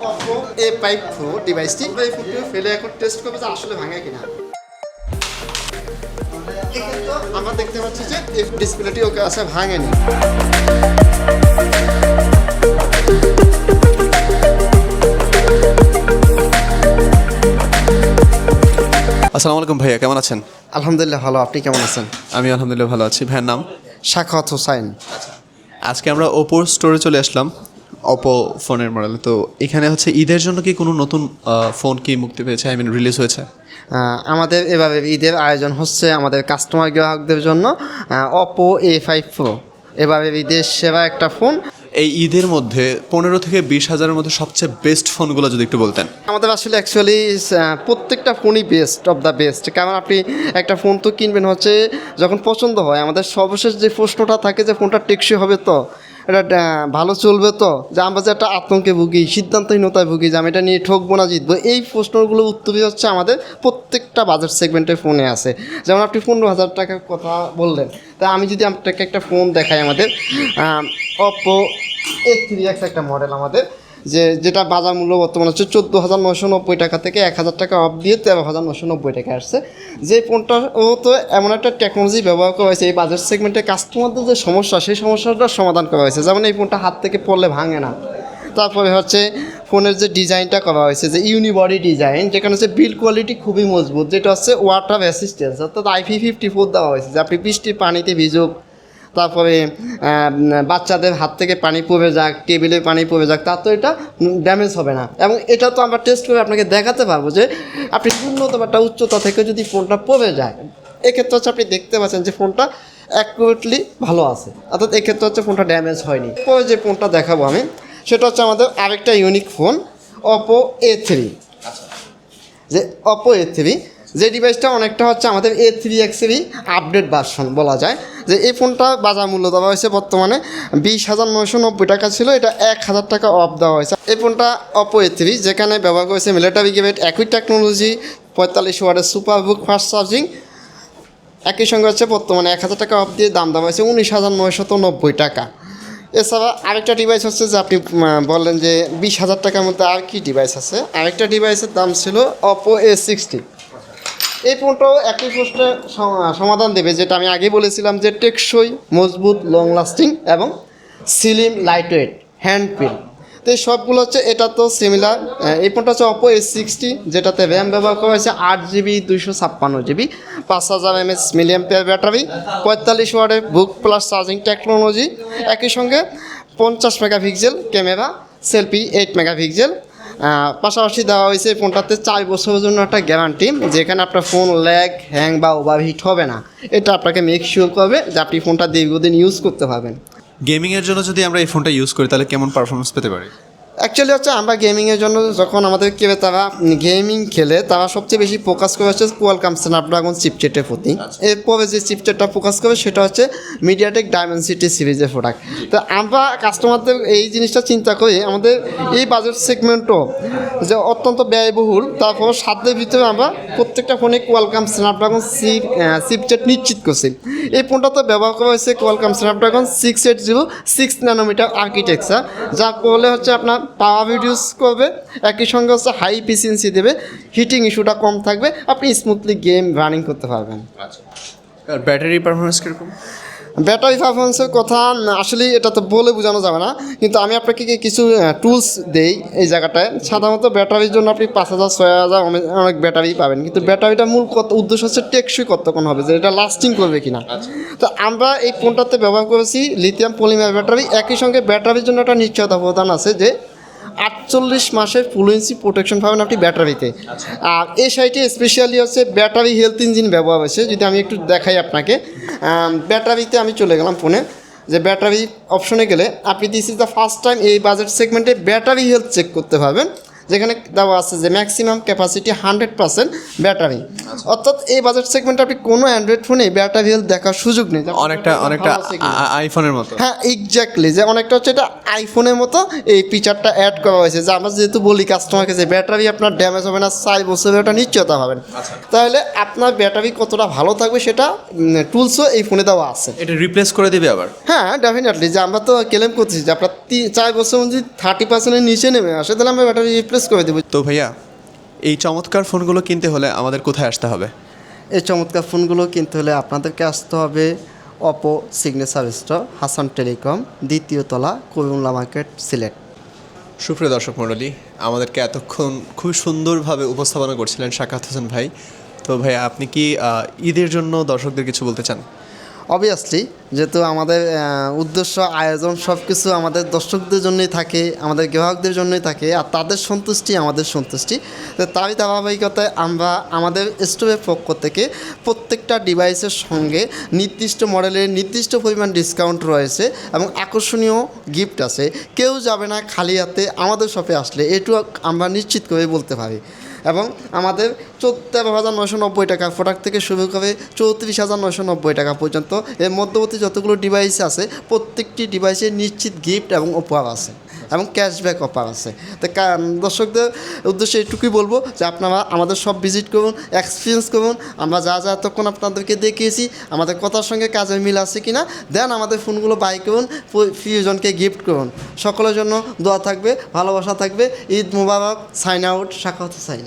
এ pro ডিভাইসটি এই ফেলে এখন টেস্ট করবে যে আসলে ভাঙে কিনা। আমরা দেখতে পাচ্ছি যে এই ডিসপ্লেটি ওকে আছে ভাঙেনি। আসসালামু আলাইকুম ভাইয়া কেমন আছেন? আলহামদুলিল্লাহ ভালো আপনি কেমন আছেন? আমি আলহামদুলিল্লাহ ভালো আছি। ভাইয়ের নাম? শাখাত হোসাইন। আজকে আমরা ওপোর স্টোরে চলে আসলাম। ওপো ফোনের মডেল তো এখানে হচ্ছে ঈদের জন্য কি কোনো নতুন ফোন কি মুক্তি পেয়েছে? আই মিন রিলিজ হয়েছে? আমাদের এভাবে ঈদের আয়োজন হচ্ছে আমাদের কাস্টমার গ্রাহকদের জন্য অপো এ ফাইভ প্রো এভাবে ঈদের সেরা একটা ফোন এই ঈদের মধ্যে পনেরো থেকে বিশ হাজারের মধ্যে সবচেয়ে বেস্ট ফোনগুলো যদি একটু বলতেন। আমাদের আসলে অ্যাকচুয়ালি প্রত্যেকটা ফোনই বেস্ট অফ দ্য বেস্ট কারণ আপনি একটা ফোন তো কিনবেন হচ্ছে যখন পছন্দ হয় আমাদের সর্বশেষ যে প্রশ্নটা থাকে যে ফোনটা টেকসই হবে তো এটা ভালো চলবে তো? যে আমরা যে একটা আতঙ্কে ভুগি, সিদ্ধান্তহীনতায় ভুগি, যে আমি এটা নিয়ে ঠকবো না, জিতবো, এই প্রশ্নগুলো উত্তরই হচ্ছে আমাদের প্রত্যেকটা বাজার সেগমেন্টের ফোনে আছে। যেমন আপনি পনেরো হাজার টাকার কথা বললেন, তা আমি যদি আপনাকে একটা ফোন দেখাই আমাদের অপো এ থ্রি একটা মডেল আমাদের যে যেটা বাজার মূল্য বর্তমানে হচ্ছে চোদ্দ হাজার নশো নব্বই টাকা থেকে এক হাজার টাকা অফ দিয়ে তেরো হাজার নশো নব্বই টাকা আসছে। যে ফোনটা ও তো এমন একটা টেকনোলজি ব্যবহার করা হয়েছে, এই বাজার সেগমেন্টে কাস্টমারদের যে সমস্যা, সেই সমস্যাটার সমাধান করা হয়েছে। যেমন এই ফোনটা হাত থেকে পড়লে ভাঙে না। তারপরে হচ্ছে ফোনের যে ডিজাইনটা করা হয়েছে, যে ইউনিবডি ডিজাইন যেখানে হচ্ছে বিল কোয়ালিটি খুবই মজবুত, যেটা হচ্ছে ওয়াটার অ্যাসিস্ট্যান্স অর্থাৎ আইপি ফিফটি ফোর দেওয়া হয়েছে। যে আপনি বৃষ্টির পানিতে ভিজুক তারপরে বাচ্চাদের হাত থেকে পানি পড়ে যাক, টেবিলে পানি পড়ে যাক, তার তো এটা ড্যামেজ হবে না। এবং এটা তো আমরা টেস্ট করে আপনাকে দেখাতে পারব যে আপনি ন্যূনতম একটা উচ্চতা থেকে যদি ফোনটা পড়ে যায়, এক্ষেত্রে হচ্ছে আপনি দেখতে পাচ্ছেন যে ফোনটা অ্যাকুরেটলি ভালো আছে। অর্থাৎ এক্ষেত্রে হচ্ছে ফোনটা ড্যামেজ হয়নি। পরে যে ফোনটা দেখাবো আমি, সেটা হচ্ছে আমাদের আরেকটা unique phone Oppo A three যে অপো এ থ্রি যে ডিভাইসটা অনেকটা হচ্ছে আমাদের এ থ্রি এক্সেরই আপডেট ভার্সন বলা যায়। যে এই ফোনটা বাজার মূল্য দেওয়া হয়েছে বর্তমানে বিশ হাজার নয়শো নব্বই টাকা ছিল, এটা এক হাজার টাকা অফ দেওয়া হয়েছে। এই ফোনটা অপো এ থ্রি যেখানে ব্যবহার করেছে মিলিটারি গেট একই টেকনোলজি পঁয়তাল্লিশ ওয়ার্ডের সুপার বুক ফাস্ট চার্জিং একই সঙ্গে হচ্ছে বর্তমানে এক হাজার টাকা অফ দিয়ে দাম দেওয়া হয়েছে উনিশ হাজার নয়শত নব্বই টাকা। এছাড়া আরেকটা ডিভাইস হচ্ছে যে আপনি বললেন যে বিশ হাজার টাকার মধ্যে আর কি ডিভাইস আছে? আরেকটা ডিভাইসের দাম ছিল অপো এ সিক্সটি এই ফোনটাও একই প্রশ্নে সমাধান দেবে, যেটা আমি আগে বলেছিলাম যে টেকসই, মজবুত লং লাস্টিং এবং সিলিম লাইট ওয়েট হ্যান্ড পিন তো এই সবগুলো হচ্ছে, এটা তো সিমিলার এই ফোনটা হচ্ছে অপো এস সিক্সটি যেটাতে র্যাম ব্যবহার করা হয়েছে আট জিবি দুইশো ছাপ্পান্ন জিবি পাঁচ হাজার এমএস মিলিয়াম পেয়ার ব্যাটারি পঁয়তাল্লিশ ওয়ার্ডের বুক প্লাস চার্জিং টেকনোলজি একই সঙ্গে পঞ্চাশ megapixel camera selfie eight megapixel পাশাপাশি দেওয়া হয়েছে ফোনটাতে চার বছরের জন্য একটা গ্যারান্টি, যেখানে আপনার ফোন ল্যাগ, হ্যাং বা ওভারহিট হবে না। এটা আপনাকে মেক শিওর করবে যে আপনি ফোনটা দীর্ঘদিন ইউজ করতে পারবেন। গেমিংয়ের জন্য যদি আমরা এই ফোনটা ইউজ করি, তাহলে কেমন পারফরমেন্স পেতে পারি? অ্যাকচুয়ালি হচ্ছে আমরা গেমিংয়ের জন্য যখন আমাদের কেউ তারা গেমিং খেলে তারা সবচেয়ে বেশি ফোকাস করে হচ্ছে কোয়ালকাম স্ন্যাপড্রাগন চিপচেটের প্রতি। এরপরে যে চিপচেটটা ফোকাস করে সেটা হচ্ছে মিডিয়াটেক ডায়মেন্সিটি সিরিজের প্রোডাক্ট তো আমরা কাস্টমারদের এই জিনিসটা চিন্তা করি আমাদের এই বাজেট সেগমেন্টও যে অত্যন্ত ব্যয়বহুল তারপর সাধ্যের ভিতরে আমরা প্রত্যেকটা ফোনে কোয়ালকাম স্ন্যাপড্রাগন সিপ চিপচেট নিশ্চিত করছি। এই ফোনটা তো ব্যবহার করা হয়েছে Qualcomm Snapdragon six eight zero six nanometre architecture যা করলে হচ্ছে আপনার পাওয়ার রিডিউস করবে। একই সঙ্গে হচ্ছে হাই এফিসিয়েন্সি দেবে। হিটিং ইস্যুটা কম থাকবে। আপনি স্মুথলি গেম রানিং করতে পারবেন। আর ব্যাটারি পারফরমেন্স কীরকম? ব্যাটারি পারফরমেন্সের কথা আসলে এটা তো বলে বোঝানো যাবে না। কিন্তু আমি আপনাকে কিছু টুলস দেই এই জায়গাটায়। সাধারণত ব্যাটারির জন্য আপনি পাঁচ হাজার ছয় হাজার অনেক অনেক ব্যাটারি পাবেন। কিন্তু ব্যাটারিটা মূল কত উদ্দেশ্য হচ্ছে টেকসই কতক্ষণ হবে যে এটা লাস্টিং করবে কিনা। তো আমরা এই ফোনটাতে ব্যবহার করেছি লিথিয়াম পলিমার ব্যাটারি একই সঙ্গে ব্যাটারির জন্য একটা নিশ্চয়তা প্রদান আছে যে আটচল্লিশ মাসের ফ্লুয়েন্সি প্রোটেকশন পাবেন আপনি ব্যাটারিতে। আর এই সাইটে স্পেশালি হচ্ছে ব্যাটারি হেলথ ইঞ্জিন ব্যবহার হয়েছে যদি আমি একটু দেখাই আপনাকে। ব্যাটারিতে আমি চলে গেলাম ফোনে যে ব্যাটারি অপশনে গেলে আপনি this is the first time এই বাজেট সেগমেন্টে ব্যাটারি হেলথ চেক করতে পারবেন। যেখানে দেওয়া আছে যে maximum capacity hundred percent battery অর্থাৎ এই বাজেট সেগমেন্টে আপনি কোনো অ্যান্ড্রয়েড ফোনে ব্যাটারি হেলথ দেখার সুযোগ নেই। অনেকটা অনেকটা আইফোনের মতো। হ্যাঁ এক্স্যাক্টলি যে অনেকটা হচ্ছে এটা আইফোনের মতো এই ফিচারটা অ্যাড করা হয়েছে। যে আমরা যেহেতু বলি কাস্টমারকে যে ব্যাটারি আপনার ড্যামেজ হবে না চার বছরের ওটা নিশ্চয়তা পাবেন। তাহলে আপনার ব্যাটারি কতটা ভালো থাকবে সেটা টুলসও এই ফোনে দেওয়া আছে। এটা রিপ্লেস করে দেবে আবার? হ্যাঁ ডেফিনেটলি যে আমরা তো ক্লেম করতেছি যে আপনার চার বছর যদি থার্টি পার্সেন্টের নিচে নেমে আসে তাহলে আমরা ব্যাটারি রিপ্লেস করে দেবো। তো ভাইয়া এই চমৎকার ফোনগুলো কিনতে হলে আমাদের কোথায় আসতে হবে? এই চমৎকার ফোনগুলো কিনতে হলে আপনাদেরকে আসতে হবে Oppo signature store Hasan telecom দ্বিতীয় তলা কবিমুল্লা মার্কেট সিলেট। সুপ্রিয় দর্শক মণ্ডলী আমাদেরকে এতক্ষণ খুব সুন্দরভাবে উপস্থাপনা করছিলেন শাকাত হোসেন ভাই। তো ভাই আপনি কি ঈদের জন্য দর্শকদের কিছু বলতে চান? অবভিয়াসলি যেহেতু আমাদের উদ্দেশ্য, আয়োজন সব কিছু আমাদের দর্শকদের জন্যই থাকে, আমাদের গ্রাহকদের জন্যই থাকে, আর তাদের সন্তুষ্টি আমাদের সন্তুষ্টি। তো তারই ধারাবাহিকতায় আমরা আমাদের স্টোরের পক্ষ থেকে প্রত্যেকটা ডিভাইসের সঙ্গে নির্দিষ্ট মডেলের নির্দিষ্ট পরিমাণ ডিসকাউন্ট রয়েছে এবং আকর্ষণীয় গিফট আছে। কেউ যাবে না খালি হাতে আমাদের শপে আসলে এটু আমরা নিশ্চিত করে বলতে পারি। এবং আমাদের তেরো হাজার নয়শো নব্বই টাকা প্রোডাক্ট থেকে শুরু করে চৌত্রিশ হাজার নয়শো নব্বই টাকা পর্যন্ত। এর মধ্যবর্তী যতগুলো ডিভাইস আছে, প্রত্যেকটি ডিভাইসে নিশ্চিত গিফট এবং উপহার আছে এবং ক্যাশব্যাক অফার আছে। তো দর্শকদের উদ্দেশ্যে এটুকুই বলব যে আপনারা আমাদের সব ভিজিট করুন এক্সপিরিয়েন্স করুন। আমরা যা যা এতক্ষণ আপনাদেরকে দেখিয়েছি, আমাদের কথার সঙ্গে কাজের মিল আছে কিনা দেন আমাদের ফোনগুলো বাই করুন প্রিয়জনকে গিফট করুন। সকলের জন্য দোয়া থাকবে, ভালোবাসা থাকবে। ঈদ মুবারক সাইন আউট সাক্ষাৎ সাইন